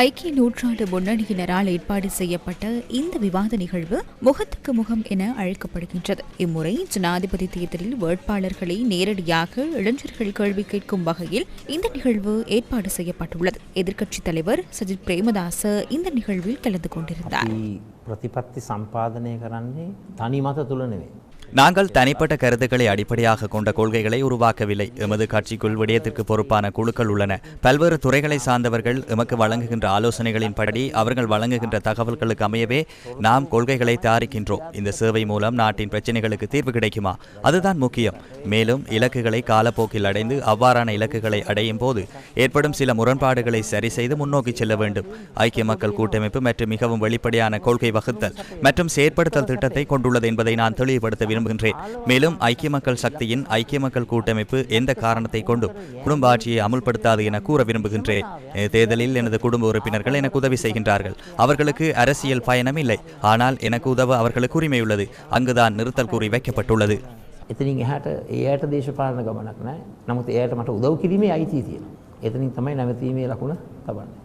ஐக்கிய நூற்றாண்டு முன்னணியினரால் ஏற்பாடு செய்யப்பட்ட இந்த விவாத நிகழ்வு முகத்துக்கு முகம் என அழைக்கப்படுகின்றது. இம்முறை ஜனாதிபதி தேர்தலில் வேட்பாளர்களை நேரடியாக இளைஞர்கள் கேள்வி கேட்கும் வகையில் இந்த நிகழ்வு ஏற்பாடு செய்யப்பட்டுள்ளது. எதிர்க்கட்சித் தலைவர் சஜித் பிரேமதாச இந்த நிகழ்வில் கலந்து கொண்டிருந்தார். பிரதிபத்தி சம்பாதனை தனி மத துளனவே நாங்கள் தனிப்பட்ட கருத்துக்களை அடிப்படையாக கொண்ட கொள்கைகளை உருவாக்கவில்லை. எமது கட்சிக்குள் விடயத்திற்கு பொறுப்பான குழுக்கள் உள்ளன. பல்வேறு துறைகளை சார்ந்தவர்கள் எமக்கு வழங்குகின்ற ஆலோசனைகளின்படி அவர்கள் வழங்குகின்ற தகவல்களுக்கு அமையவே நாம் கொள்கைகளை தயாரிக்கின்றோம். இந்த சேவை மூலம் நாட்டின் பிரச்சனைகளுக்கு தீர்வு கிடைக்குமா? அதுதான் முக்கியம். மேலும் இலக்குகளை காலப்போக்கில் அடைந்து அவ்வாறான இலக்குகளை அடையும் போது ஏற்படும் சில முரண்பாடுகளை சரி செய்து முன்னோக்கி செல்ல வேண்டும். ஐக்கிய மக்கள் கூட்டமைப்பு மற்றும் மிகவும் வெளிப்படையான கொள்கை வகுத்தல் மற்றும் செயற்படுத்தல் திட்டத்தை கொண்டுள்ளது என்பதை நான் தெளிவுபடுத்த விரும்புகிறேன் மேலும் ஐக்கிய மக்கள் சக்தியின் ஐக்கிய மக்கள் கூட்டமைப்பு எந்த காரணத்தை கொண்டும் குடும்ப ஆட்சியை அமுல்படுத்தாது என கூற விரும்புகின்றேன் இந்த தேர்தலில் எனது குடும்ப உறுப்பினர்கள் எனக்கு உதவி செய்கின்றார்கள் அவர்களுக்கு அரசியல் பயணம் இல்லை ஆனால் எனக்கு உதவ அவர்களுக்கு உரிமை உள்ளது அங்குதான் நிறுத்தல் கூறி வைக்கப்பட்டுள்ளது එතනින් එහට ඒයට දේශපාලන ගමනක් නෑ නමුත් එයට මට උදව් කිරීමේ අයිතිය තියෙන. එතනින් තමයි නැවතීමේ ලකුණ තබන්න.